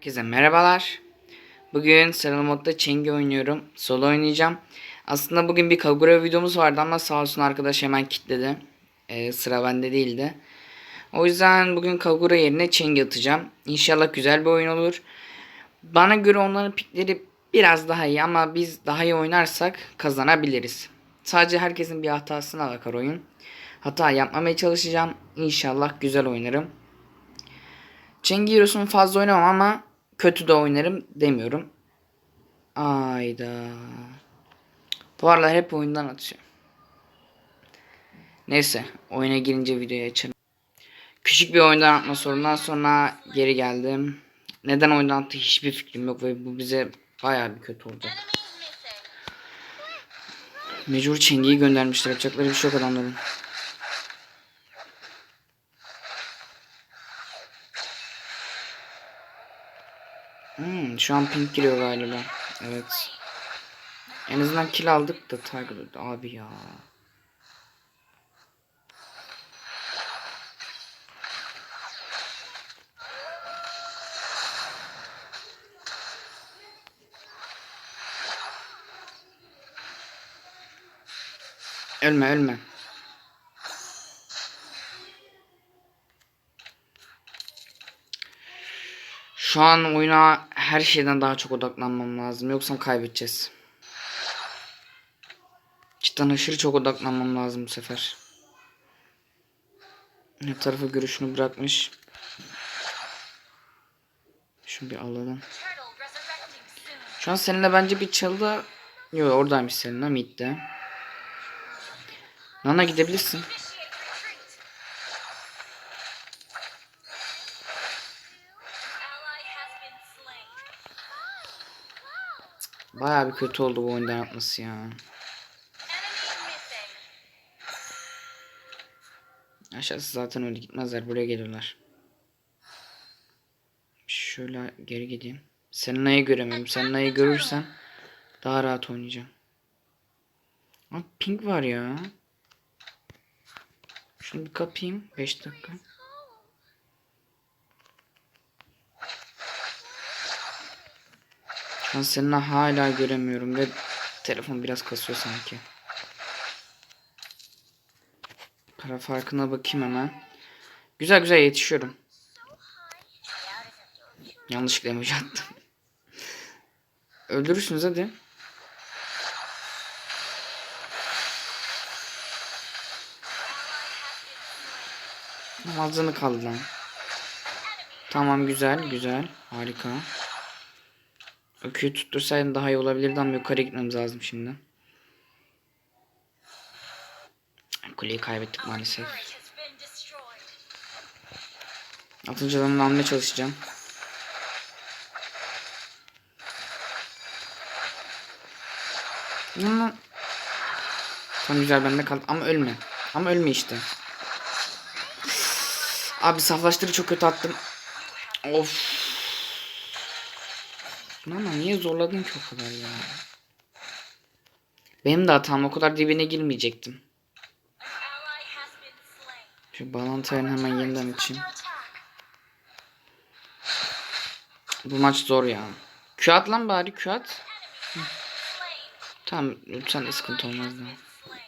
Herkese merhabalar. Bugün Serial modda Çengi oynuyorum. Solo oynayacağım. Aslında bugün bir Kagura videomuz vardı ama sağ olsun arkadaş hemen kilitledi. Ee, sıra bende değildi. O yüzden bugün Kagura yerine Çengi atacağım. İnşallah güzel bir oyun olur. Bana göre onların pikleri biraz daha iyi ama biz daha iyi oynarsak kazanabiliriz. Sadece herkesin bir hatasına bakar oyun. Hata yapmamaya çalışacağım. İnşallah güzel oynarım. Cengi Heroes'unu fazla oynamam ama kötü de oynarım demiyorum. Ayda. Bu aralar hep oyundan atıyor. Neyse oyuna girince videoyu açarım. Küçük bir oyundan atma sorundan sonra geri geldim. Neden oyundan attı hiçbir fikrim yok ve bu bize bayağı bir kötü olacak. Mecbur Çengi'yi göndermişler. Yapacakları bir şey yok adamların. Hmm, şu an pink giriyor galiba. Evet. En azından kill aldık da Tiger. Abi ya. Ölme ölme. Şu an oyuna her şeyden daha çok odaklanmam lazım. Yoksa kaybedeceğiz. Cidden aşırı çok odaklanmam lazım bu sefer. Ne tarafa görüşünü bırakmış. Şunu bir alalım. Şu an seninle bence bir çalıda... Yok oradaymış seninle midde. Nana gidebilirsin. Bayağı bir kötü oldu bu oyundan yapması ya. Aşağısı zaten öyle gitmezler. Buraya gelirler. Şöyle geri gideyim. Senina'yı göremiyorum. Senina'yı görürsem daha rahat oynayacağım. Ama pink var ya. Şunu bir kapayım. 5 dakika. An seninle hala göremiyorum ve telefon biraz kasıyor sanki. Para farkına bakayım hemen. Güzel güzel yetişiyorum. Yanlışlıkla emoji attım. Öldürürsünüz hadi. Ağzını kaldı lan. Tamam güzel güzel. Harika. Öküyü tuttursaydım daha iyi olabilirdi ama yukarı gitmemiz lazım şimdi. Kuleyi kaybettik maalesef. Altıncı adamını almaya çalışacağım. Ama Tam güzel bende kaldı ama ölme. Ama ölme işte. Abi saflaştırı çok kötü attım. Of. Ama niye zorladın ki o kadar ya? Benim de hatam o kadar dibine girmeyecektim. Şu balantayarını hemen yeniden açayım. Bu maç zor ya. Q at lan bari Q at. Tamam sen de sıkıntı olmaz da.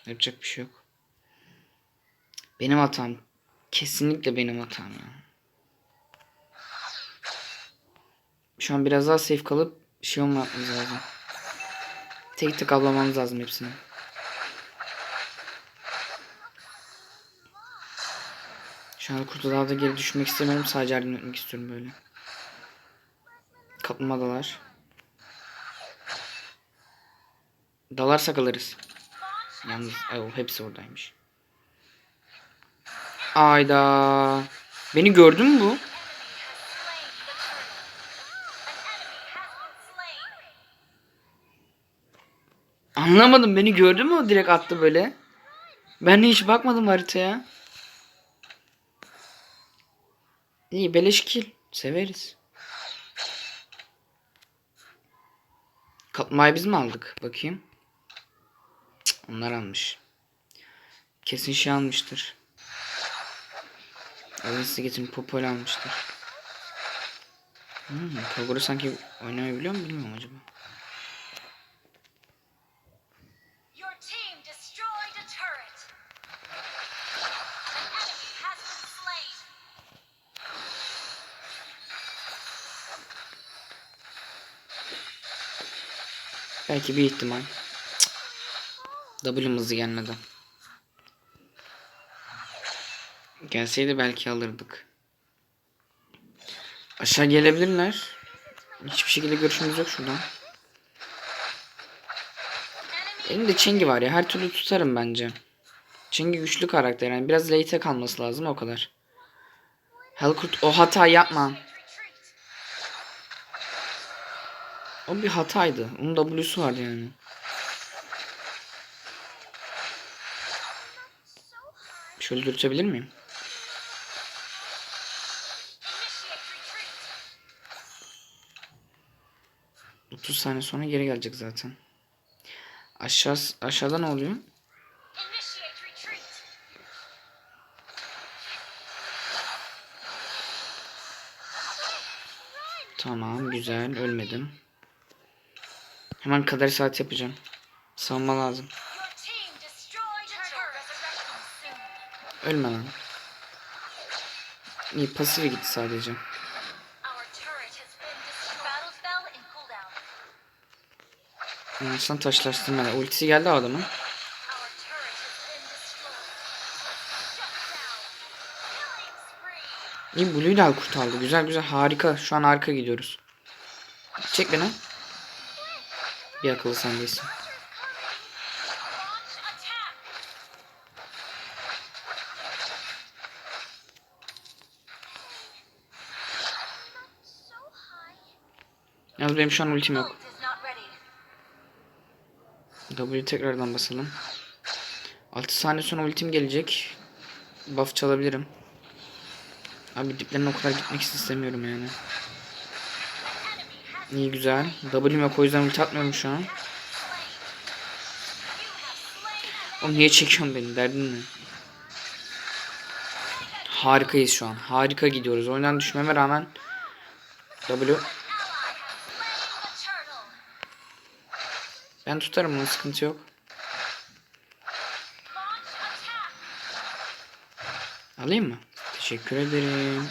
Yapacak bir şey yok. Benim hatam. Kesinlikle benim hatam ya. Şu an biraz daha safe kalıp şey olmamız lazım. Tek tek avlamamız lazım hepsini. Şu an kurtularda geri düşmek istemiyorum. Sadece yardım etmek istiyorum böyle. Kaplumbağalar. Dalarsak alırız. Yalnız oh, hepsi oradaymış. Ayda. Beni gördün mü bu? Anlamadım beni gördü mü direkt attı böyle. Ben hiç bakmadım haritaya. İyi beleş kill. Severiz. Kapmayı biz mi aldık? Bakayım. Cık, onlar almış. Kesin şey almıştır. Size getirin popol almıştır. Hmm, Kagura sanki oynamayı biliyor mu bilmiyorum acaba. Belki bir ihtimal. Cık. W'm hızlı gelmedi. Gelseydi belki alırdık. Aşağı gelebilirler. Hiçbir şekilde görüşümüz yok şuradan. Elimde Çengi var ya her türlü tutarım bence. Çengi güçlü karakter yani biraz late kalması lazım o kadar. Helkurt o hata yapma. O bir hataydı. Onun W'su vardı yani. Şöyle dürtebilir miyim? 30 saniye sonra geri gelecek zaten. Aşağı aşağıda ne oluyor? Tamam güzel ölmedim. Hemen kadar saat yapacağım. Savunma lazım. Ölme lan. İyi pasife gitti sadece. Yunus'tan taşlaştırma. Ultisi geldi adamın. İyi Blue'yu da kurt aldı. Güzel güzel harika. Şu an harika gidiyoruz. Çek beni. Bir akıllı. So high. Yalnız benim şu an ultim yok. W tekrardan basalım. 6 saniye sonra ultim gelecek. Buff çalabilirim. Abi diplerine o kadar gitmek istemiyorum yani. İyi güzel. W'm yok o yüzden ulti atmıyorum şu an. Oğlum niye çekiyorsun beni derdin ne? Harikayız şu an. Harika gidiyoruz. Oyundan düşmeme rağmen W ben tutarım bunun sıkıntı yok. Alayım mı? Teşekkür ederim.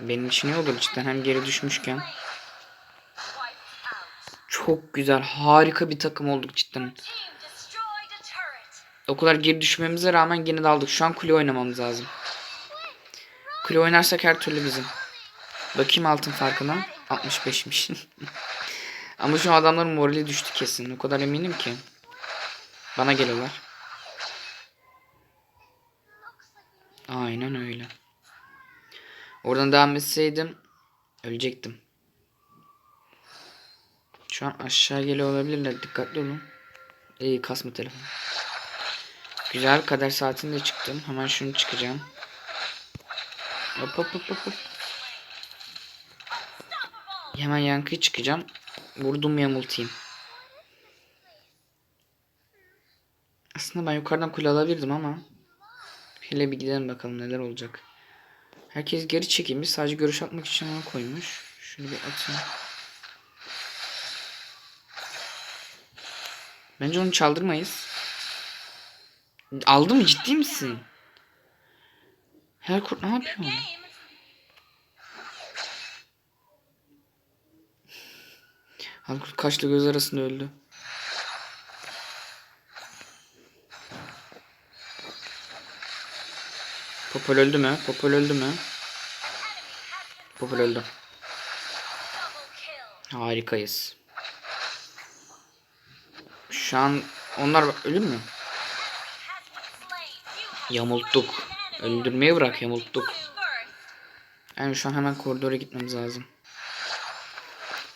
Benim için iyi olur cidden hem geri düşmüşken. Çok güzel harika bir takım olduk cidden. O kadar geri düşmemize rağmen yine de aldık. Şu an kule oynamamız lazım. Kule oynarsak her türlü bizim. Bakayım altın farkına. 65'miş. Ama şu adamların morali düştü kesin. O kadar eminim ki. Bana geliyorlar. Aynen öyle. Oradan devam etseydim ölecektim. Şu an aşağı geliyor olabilirler. Dikkatli olun. İyi kasma telefon. Güzel kader saatinde çıktım. Hemen şunu çıkacağım. Hop hop hop hop. Hemen yankı çıkacağım. Vurdum yamultayım. Aslında ben yukarıdan kule alabilirdim ama. Hele bir gidelim bakalım neler olacak. Herkes geri çekilmiş. Sadece görüş atmak için onu koymuş. Şunu bir atayım. Bence onu çaldırmayız. Aldı mı ciddi misin? Helkurt ne yapıyor? Helkurt kaşla göz arasında öldü. Popol öldü mü? Popol öldü mü? Popol öldü. Harikayız. Şu an onlar ölür mü? Yamulttuk. Öldürmeyi bırak yamulttuk. Yani şu an hemen koridora gitmemiz lazım.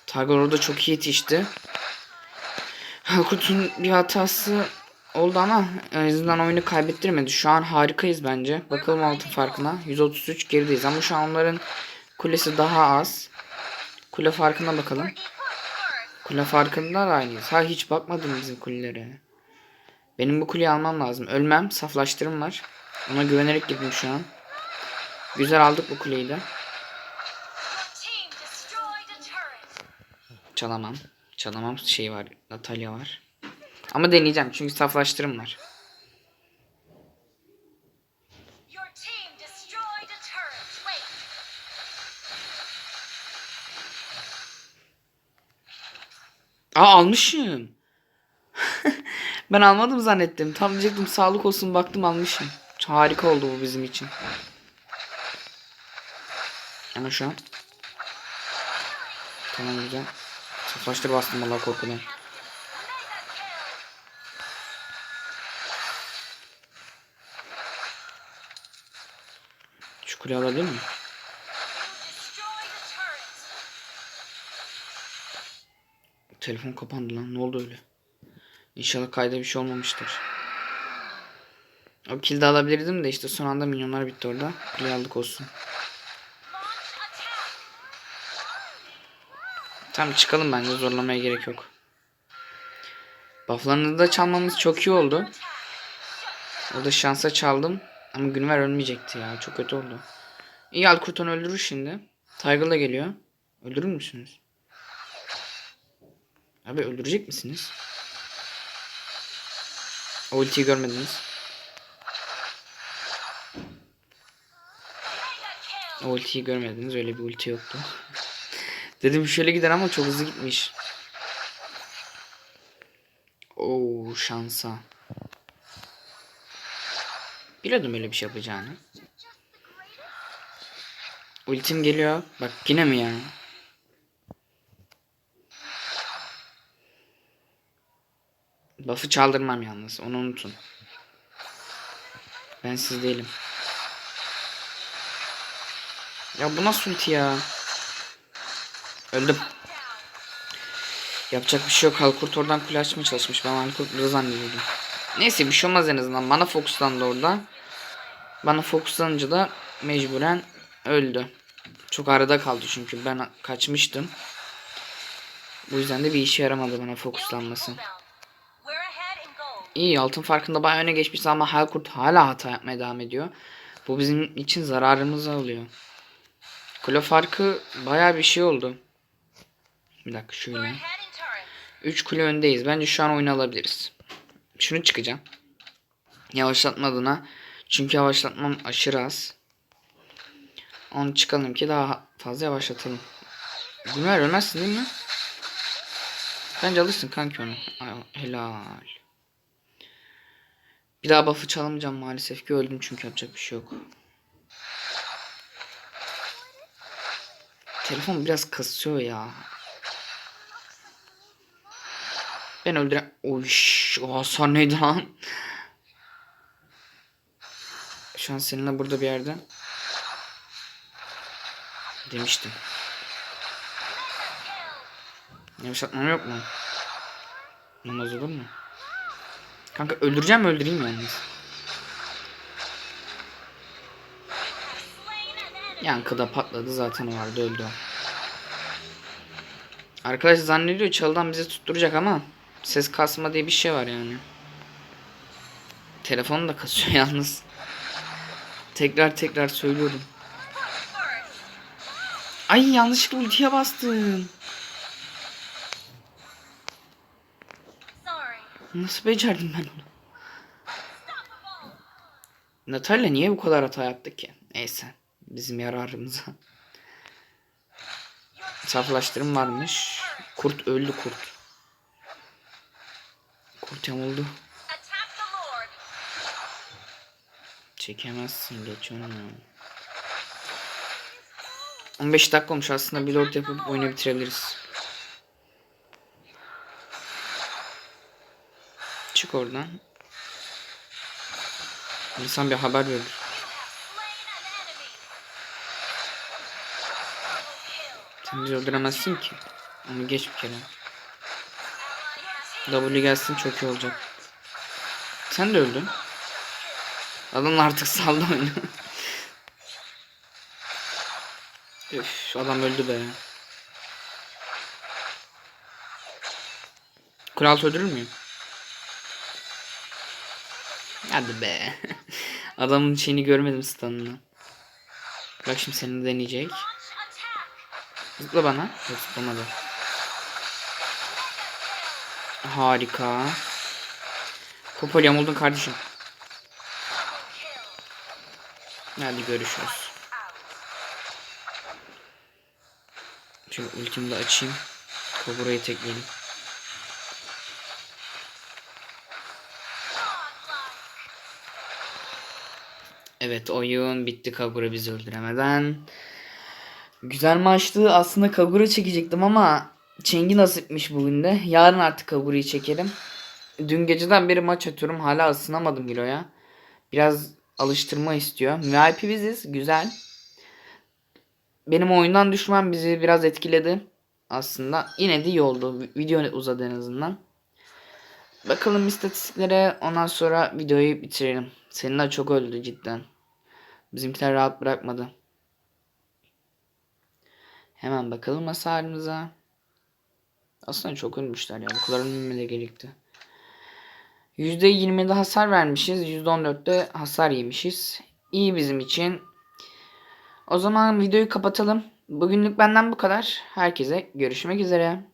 Targar orada çok iyi yetişti. Halkut'un bir hatası oldu ama en azından oyunu kaybettirmedi. Şu an harikayız bence. Bakalım altın farkına. 133 gerideyiz ama şu an onların kulesi daha az. Kule farkına bakalım. Kule farkında da aynıyız. Ha hiç bakmadım bizim kulelere. Benim bu kuleyi almam lazım. Ölmem. Saflaştırım var. Ona güvenerek girdim şu an. Güzel aldık bu kuleyi de. Çalamam. Çalamam şey var. Natalya var. Ama deneyeceğim çünkü saflaştırım var. Aa almışım. ben almadım zannettim. Tam diyecektim sağlık olsun baktım almışım. Harika oldu bu bizim için. Ama şu an. Tamam güzel. Saflaştır bastım valla korkudan. Şu kuleyi alabilir miyim? Telefon kapandı lan. Ne oldu öyle? İnşallah kayda bir şey olmamıştır. Kill de alabilirdim de işte son anda milyonlar bitti orada. Kuleyi aldık olsun. Tamam çıkalım bence zorlamaya gerek yok. Bufflarını da çalmamız çok iyi oldu. Orada şansa çaldım. Ama Günver ölmeyecekti ya. Çok kötü oldu. İyi Alkurton öldürür şimdi. Tiger da geliyor. Öldürür müsünüz? Abi öldürecek misiniz? O ultiyi görmediniz. O ultiyi görmediniz. Öyle bir ulti yoktu. Dedim şöyle gider ama çok hızlı gitmiş. Oo şansa. Biliyordum öyle bir şey yapacağını. Ultim geliyor. Bak yine mi ya? Buff'ı çaldırmam yalnız. Onu unutun. Ben siz değilim. Ya bu nasıl ulti ya? Öldüm. Yapacak bir şey yok. Halkurt oradan kule açmaya çalışmış. Ben Halkurt'ları zannediyordum. Neyse bir şey olmaz en azından. Bana fokuslandı orada. Bana fokuslanınca da mecburen öldü. Çok arada kaldı çünkü ben kaçmıştım. Bu yüzden de bir işe yaramadı bana fokuslanması. İyi altın farkında bayağı öne geçmiş ama Halkurt hala hata yapmaya devam ediyor. Bu bizim için zararımızı alıyor. Kule farkı bayağı bir şey oldu. Bir dakika şöyle. ahead in turret. 3 kule öndeyiz. Bence şu an oyunu alabiliriz. Şunu çıkacağım. Yavaşlatma adına. Çünkü yavaşlatmam aşırı az. Onu çıkalım ki daha fazla yavaşlatalım. Gümer ölmezsin değil mi? Bence alırsın kanki onu. Ay, helal. Bir daha buff'ı çalamayacağım maalesef ki öldüm çünkü yapacak bir şey yok. Telefon biraz kasıyor ya. Ben öldüren... Oy, o hasar neydi lan? Şu an seninle burada bir yerde. Demiştim. Yavaşlatmam yok mu? Namaz olur mu? Kanka öldüreceğim mi öldüreyim yalnız? Yankıda patladı zaten vardı öldü. Arkadaş zannediyor çalıdan bizi tutturacak ama ses kasma diye bir şey var yani. Telefonu da kasıyor yalnız. Tekrar tekrar söylüyorum. Ay yanlışlıkla ultiye bastım. Nasıl becerdim ben onu? Natalya niye bu kadar hata yaptı ki? Neyse. Bizim yararımıza. Saflaştırım varmış. Kurt öldü kurt. Kurt yamuldu. Çekemezsin geç onu. 15 dakika olmuş aslında bir lord yapıp oyunu bitirebiliriz. Çık oradan. İnsan bir haber verir. Sen bizi öldüremezsin ki. Onu geç bir kere. W gelsin çok iyi olacak. Sen de öldün. Adam artık saldı oyunu. Üf, adam öldü be. Kral öldürür müyüm? Hadi be. Adamın şeyini görmedim stun'ını. Bak şimdi seni deneyecek. Zıpla bana. Yok zıplamadı. Harika. Popol yamuldun kardeşim. Hadi görüşürüz. Şöyle ultimi açayım. Kobura'yı tekleyelim. Evet oyun bitti Kagura bizi öldüremeden. Güzel maçtı. Aslında Kagura çekecektim ama Çengi nasipmiş bugün de. Yarın artık Kagura'yı çekerim. Dün geceden beri maç atıyorum. Hala ısınamadım Giro'ya. Biraz alıştırma istiyor. VIP biziz. Güzel. Benim oyundan düşmem bizi biraz etkiledi. Aslında yine de iyi oldu. Video uzadı en azından. Bakalım istatistiklere ondan sonra videoyu bitirelim. Seninle çok öldü cidden. Bizimkiler rahat bırakmadı. Hemen bakalım hasarımıza. Aslında çok ölmüşler ya. Bu kadar ölmemeleri gerekti. %20'de hasar vermişiz. %14'te hasar yemişiz. İyi bizim için. O zaman videoyu kapatalım. Bugünlük benden bu kadar. Herkese görüşmek üzere.